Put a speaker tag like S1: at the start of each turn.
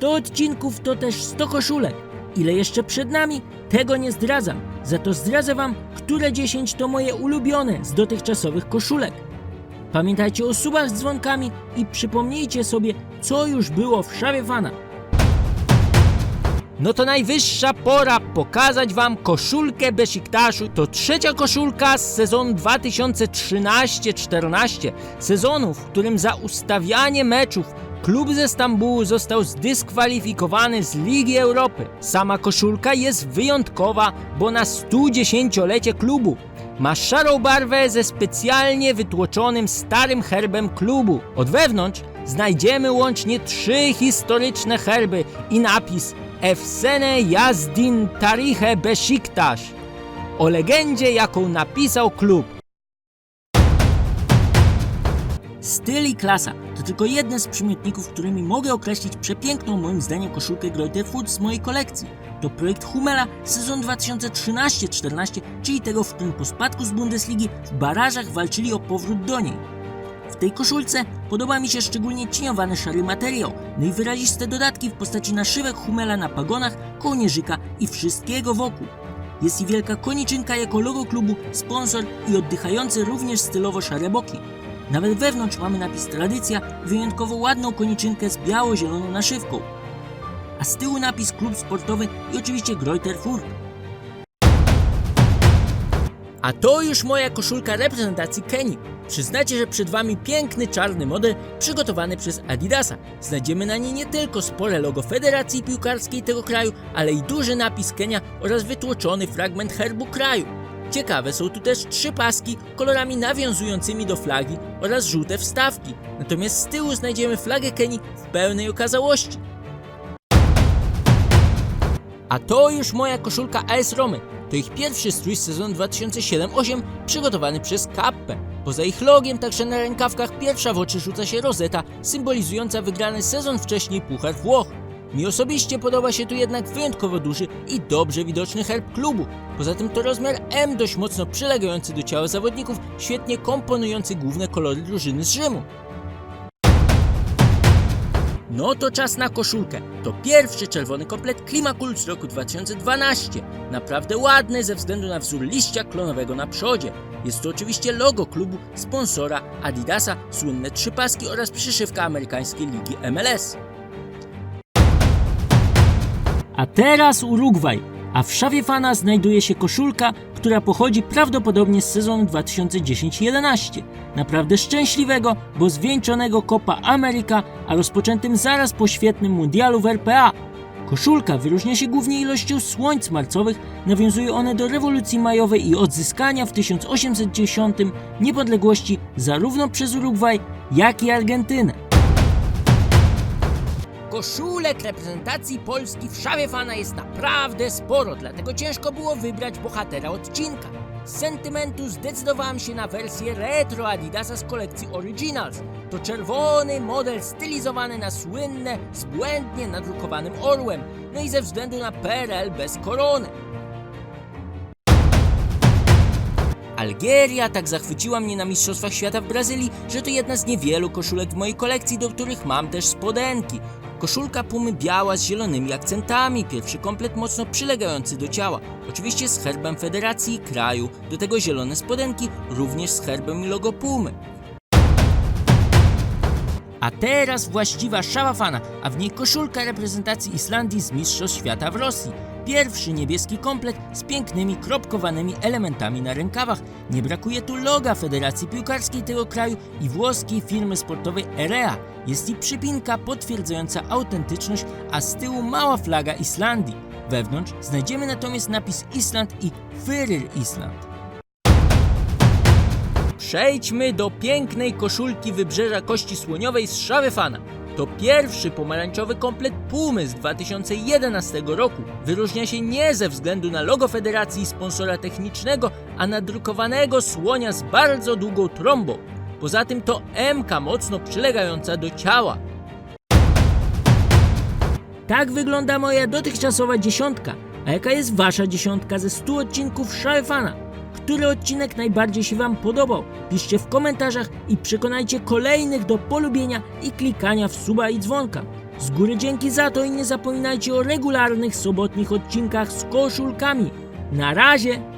S1: 100 odcinków to też 100 koszulek. Ile jeszcze przed nami? Tego nie zdradzam. Za to zdradzę wam, które 10 to moje ulubione z dotychczasowych koszulek. Pamiętajcie o subach z dzwonkami i przypomnijcie sobie, co już było w Szawie Fana. No to najwyższa pora pokazać wam koszulkę Besiktaszu. To trzecia koszulka z sezonu 2013-14. Sezonu, w którym za ustawianie meczów klub ze Stambułu został zdyskwalifikowany z Ligi Europy. Sama koszulka jest wyjątkowa, bo na 110-lecie klubu ma szarą barwę ze specjalnie wytłoczonym starym herbem klubu. Od wewnątrz znajdziemy łącznie trzy historyczne herby i napis Efsene Yazdin Tarihe Besiktas o legendzie, jaką napisał klub. Styl i klasa to tylko jedne z przymiotników, którymi mogę określić przepiękną moim zdaniem koszulkę Greuther Foods z mojej kolekcji. To projekt Hummela sezon 2013-14, czyli tego, w którym po spadku z Bundesligi w barażach walczyli o powrót do niej. W tej koszulce podoba mi się szczególnie cieniowany szary materiał, no i wyraziste dodatki w postaci naszywek Hummela na pagonach, kołnierzyka i wszystkiego wokół. Jest i wielka koniczynka jako logo klubu, sponsor i oddychające również stylowo szare boki. Nawet wewnątrz mamy napis Tradycja i wyjątkowo ładną koniczynkę z biało-zieloną naszywką. A z tyłu napis Klub Sportowy i oczywiście Greuther Furt. A to już moja koszulka reprezentacji Kenii. Przyznacie, że przed Wami piękny czarny model przygotowany przez Adidasa. Znajdziemy na niej nie tylko spore logo Federacji Piłkarskiej tego kraju, ale i duży napis Kenia oraz wytłoczony fragment herbu kraju. Ciekawe są tu też trzy paski kolorami nawiązującymi do flagi oraz żółte wstawki. Natomiast z tyłu znajdziemy flagę Kenii w pełnej okazałości. A to już moja koszulka AS Romy. To ich pierwszy strój z sezonu 2007-8 przygotowany przez Kappę. Poza ich logiem, także na rękawkach pierwsza w oczy rzuca się rozeta, symbolizująca wygrany sezon wcześniej Puchar Włoch. Mi osobiście podoba się tu jednak wyjątkowo duży i dobrze widoczny herb klubu. Poza tym to rozmiar M dość mocno przylegający do ciała zawodników, świetnie komponujący główne kolory drużyny z Rzymu. No to czas na koszulkę. To pierwszy czerwony komplet Klimakul z roku 2012. Naprawdę ładny ze względu na wzór liścia klonowego na przodzie. Jest to oczywiście logo klubu, sponsora Adidasa, słynne trzy paski oraz przyszywka amerykańskiej ligi MLS. A teraz Urugwaj. A w szawie fana znajduje się koszulka, która pochodzi prawdopodobnie z sezonu 2010-11. Naprawdę szczęśliwego, bo zwieńczonego Copa America, a rozpoczętym zaraz po świetnym mundialu w RPA. Koszulka wyróżnia się głównie ilością słońc marcowych, nawiązuje one do rewolucji majowej i odzyskania w 1810 niepodległości zarówno przez Urugwaj, jak i Argentynę. Koszulek reprezentacji Polski w szawie fana jest naprawdę sporo, dlatego ciężko było wybrać bohatera odcinka. Z sentymentu zdecydowałem się na wersję retro Adidasa z kolekcji Originals. To czerwony model stylizowany na słynne, z błędnie nadrukowanym orłem, no i ze względu na PRL bez korony. Algieria tak zachwyciła mnie na Mistrzostwach Świata w Brazylii, że to jedna z niewielu koszulek w mojej kolekcji, do których mam też spodenki. Koszulka pumy biała z zielonymi akcentami, pierwszy komplet mocno przylegający do ciała. Oczywiście z herbem federacji i kraju, do tego zielone spodenki, również z herbem i logo pumy. A teraz właściwa szałafana, a w niej koszulka reprezentacji Islandii z Mistrzostw Świata w Rosji. Pierwszy niebieski komplet z pięknymi kropkowanymi elementami na rękawach. Nie brakuje tu loga Federacji Piłkarskiej tego kraju i włoskiej firmy sportowej Erea. Jest i przypinka potwierdzająca autentyczność, a z tyłu mała flaga Islandii. Wewnątrz znajdziemy natomiast napis Island i Fyryr Island. Przejdźmy do pięknej koszulki Wybrzeża Kości Słoniowej z Szawefana. To pierwszy pomarańczowy komplet Pumy z 2011 roku. Wyróżnia się nie ze względu na logo federacji i sponsora technicznego, a nadrukowanego słonia z bardzo długą trąbą. Poza tym to MK mocno przylegająca do ciała. Tak wygląda moja dotychczasowa dziesiątka. A jaka jest wasza dziesiątka ze 100 odcinków Szajfana? Który odcinek najbardziej się wam podobał? Piszcie w komentarzach i przekonajcie kolejnych do polubienia i klikania w suba i dzwonka. Z góry dzięki za to i nie zapominajcie o regularnych sobotnich odcinkach z koszulkami. Na razie!